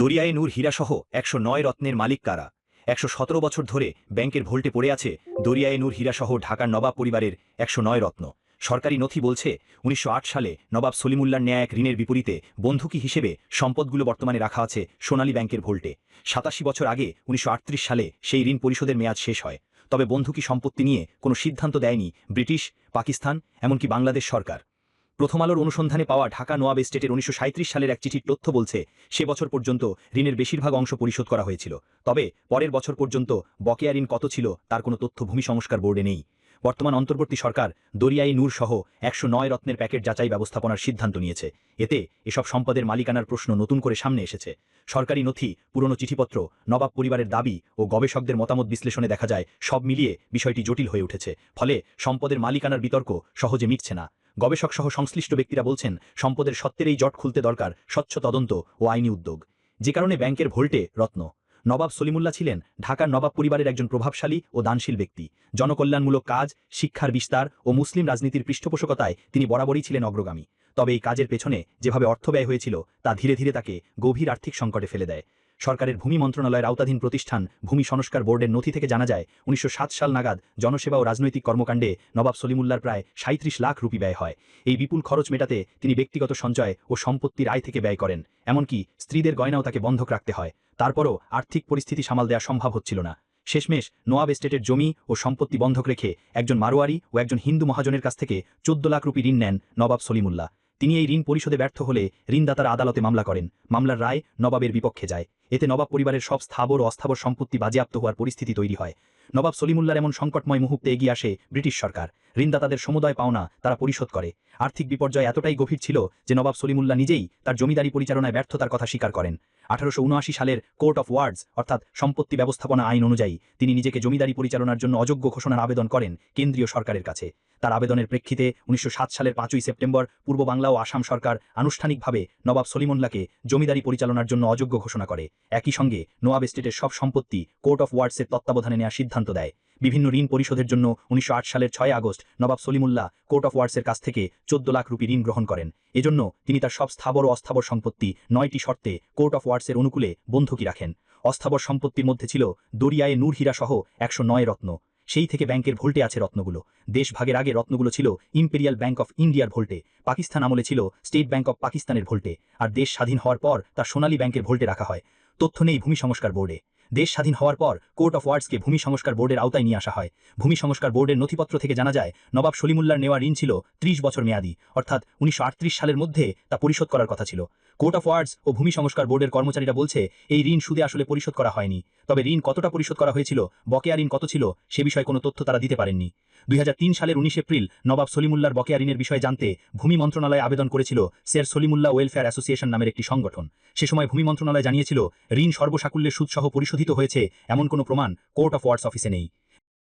দরিয়ায় নূর হীরাসহ একশো নয় রত্নের মালিক কারা? একশো সতেরো বছর ধরে ব্যাংকের ভোল্টে পড়ে আছে দরিয়ায় নূর হীরাসহ ঢাকার নবাব পরিবারের একশো নয় রত্ন। সরকারি নথি বলছে, উনিশশো আট সালে নবাব সলিমুল্লার ন্যায় এক ঋণের বিপরীতে বন্ধুকি হিসেবে সম্পদগুলো বর্তমানে রাখা আছে সোনালী ব্যাংকের ভোল্টে। সাতাশি বছর আগে উনিশশো আটত্রিশ সালে সেই ঋণ পরিশোধের মেয়াদ শেষ হয়। তবে বন্ধুকি সম্পত্তি নিয়ে কোনো সিদ্ধান্ত দেয়নি ব্রিটিশ, পাকিস্তান, এমনকি বাংলাদেশ সরকার। প্রথম আলোর অনুসন্ধানে পাওয়া ঢাকা নোয়াব এস্টেটের উনিশশো সালের এক চিঠির তথ্য বলছে, সে বছর পর্যন্ত ঋণের বেশিরভাগ অংশ পরিশোধ করা হয়েছিল। তবে পরের বছর পর্যন্ত বকেয়া ঋণ কত ছিল তার কোনো তথ্য ভূমি সংস্কার বোর্ডে নেই। বর্তমান অন্তর্বর্তী সরকার দরিয়াই নূর সহ একশো নয় রত্নের প্যাকেট যাচাই ব্যবস্থাপনার সিদ্ধান্ত নিয়েছে। এতে এসব সম্পদের মালিকানার প্রশ্ন নতুন করে সামনে এসেছে। সরকারি নথি, পুরনো চিঠিপত্র, নবাব পরিবারের দাবি ও গবেষকদের মতামত বিশ্লেষণে দেখা যায়, সব মিলিয়ে বিষয়টি জটিল হয়ে উঠেছে। ফলে সম্পদের মালিকানার বিতর্ক সহজে মিটছে না। গবেষক সহ সংশ্লিষ্ট ব্যক্তিরা বলছেন, সম্পদের সত্ত্বের এই জট খুলতে দরকার স্বচ্ছ তদন্ত ও আইনি উদ্যোগ। যে কারণে ব্যাংকের ভোল্টে রত্ন। নবাব সলিমুল্লাহ ছিলেন ঢাকার নবাব পরিবারের একজন প্রভাবশালী ও দানশীল ব্যক্তি। জনকল্যাণমূলক কাজ, শিক্ষার বিস্তার ও মুসলিম রাজনীতির পৃষ্ঠপোষকতায় তিনি বরাবরই ছিলেন অগ্রগামী। তবে এই কাজের পেছনে যেভাবে অর্থ ব্যয় হয়েছিল, তা ধীরে ধীরে তাকে গভীর আর্থিক সংকটে ফেলে দেয়। সরকারের ভূমি মন্ত্রণালয়ের আওতাধীন প্রতিষ্ঠান ভূমি সংস্কার বোর্ডের নথি থেকে জানা যায়, উনিশশো সাত সাল নাগাদ জনসেবা ও রাজনৈতিক কর্মকাণ্ডে নবাব সলিমুল্লার প্রায় সাঁত্রিশ লাখ রুপি ব্যয় হয়। এই বিপুল খরচ মেটাতে তিনি ব্যক্তিগত সঞ্চয় ও সম্পত্তির আয় থেকে ব্যয় করেন, এমনকি স্ত্রীদের গয়নাও তাকে বন্ধক রাখতে হয়। তারপরও আর্থিক পরিস্থিতি সামাল দেওয়া সম্ভব হচ্ছিল না। শেষমেশ নোয়াব এস্টেটের জমি ও সম্পত্তি বন্ধক রেখে একজন মারোয়ারি ও একজন হিন্দু মহাজনের কাছ থেকে চোদ্দ লাখ রুপি ঋণ নেন নবাব সলিমুল্লাহ। তিনি এই ঋণ পরিশোধে ব্যর্থ হলে ঋণদাতারা আদালতে মামলা করেন। মামলার রায় নবাবের বিপক্ষে যায়। এতে নবাব পরিবারের সব স্থাবর ও অস্থাবর সম্পত্তি বাজেয়াপ্ত হওয়ার পরিস্থিতি তৈরি হয়। নবাব সলিমুল্লার এমন সংকটময় মুহূর্তে এগিয়ে আসে ব্রিটিশ সরকার। ঋণদাতাদের সমুদয় পাওনা তারা পরিশোধ করে। আর্থিক বিপর্যয় এতটাই গভীর ছিল যে নবাব সলিমুল্লাহ নিজেই তার জমিদারি পরিচালনায় ব্যর্থতার কথা স্বীকার করেন। আঠারোশো উনআশি সালের কোর্ট অফ ওয়ার্ডস, অর্থাৎ সম্পত্তি ব্যবস্থাপনা আইন অনুযায়ী, তিনি নিজেকে জমিদারি পরিচালনার জন্য অযোগ্য ঘোষণার আবেদন করেন কেন্দ্রীয় সরকারের কাছে। তার আবেদনের প্রেক্ষিতে উনিশশো সাত সালের পাঁচই সেপ্টেম্বর পূর্ব বাংলা ও আসাম সরকার আনুষ্ঠানিকভাবে নবাব সলিমুল্লাহকে জমিদারি পরিচালনার জন্য অযোগ্য ঘোষণা করে। একই সঙ্গে নোয়াব এস্টেটের সব সম্পত্তি কোর্ট অফ ওয়ার্ডসের তত্ত্বাবধানে নেওয়ার সিদ্ধান্ত দেয়। বিভিন্ন ঋণ পরিশোধের জন্য উনিশশো আট সালের ছয় August Nawab Salimullah court of ওয়ার্ডসের কাছ থেকে চোদ্দ লাখ রুপি ঋণ গ্রহণ করেন। এজন্য তিনি তার সব স্থাবর ও অস্থাবর সম্পত্তি নয়টি শর্তে কোর্ট অফ ওয়ার্ডসের অনুকূলে বন্ধকি রাখেন। অস্থাবর সম্পত্তির মধ্যে ছিল দরিয়ায় নূর হীরা সহ একশো নয় রত্ন। সেই থেকে ব্যাংকের ভোল্টে আছে রত্নগুলো। দেশ ভাগের আগে রত্নগুলো ছিল ইম্পেরিয়াল ব্যাংক অফ ইন্ডিয়ার ভোল্টে। পাকিস্তান আমলে ছিল স্টেট ব্যাংক অফ পাকিস্তানের ভোল্টে। আর দেশ স্বাধীন হওয়ার পর তা সোনালী ব্যাংকের ভোল্টে রাখা হয়। তথ্য নেই ভূমি সংস্কার বোর্ডে। দেশ স্বাধীন হওয়ার পর কোর্ট অফ ওয়ার্ডসকে ভূমি সংস্কার বোর্ডের আওতায় নিয়ে আসা হয়। ভূমি সংস্কার বোর্ডের নথিপত্র থেকে জানা যায়, নবাব সলিমুল্লার নেওয়া ঋণ ছিল ত্রিশ বছর মেয়াদি, অর্থাৎ উনিশশো আটত্রিশ সালের মধ্যে তা পরিশোধ করার কথা ছিল। কোর্ট অফ ওয়ার্ডস ও ভূমি সংস্কার বোর্ডের কর্মচারীরা বলছে, এই ঋণ সুদে আসলে পরিশোধ করা হয়নি। তবে ঋণ কতটা পরিশোধ করা হয়েছিল, বকেয়া ঋণ কত ছিল, সে বিষয়ে কোনো তথ্য তারা দিতে পারেননি। দুই হাজার তিন সালের উনিশ এপ্রিল নবাব সলিমুল্লার বকেয়া ঋণের বিষয়ে জানতে ভূমি মন্ত্রণালয়ে আবেদন করেছিল শের সলিমুল্লাহ ওয়েলফেয়ার অ্যাসোসিয়েশন নামের একটি সংগঠন। সে সময় ভূমি মন্ত্রণালয় জানিয়েছিল, ঋণ সর্বসাকুল্যের সুদসহ পরিশোধিত হয়েছে, এমন কোনো প্রমাণ কোর্ট অফ ওয়ার্ডস অফিসে নেই।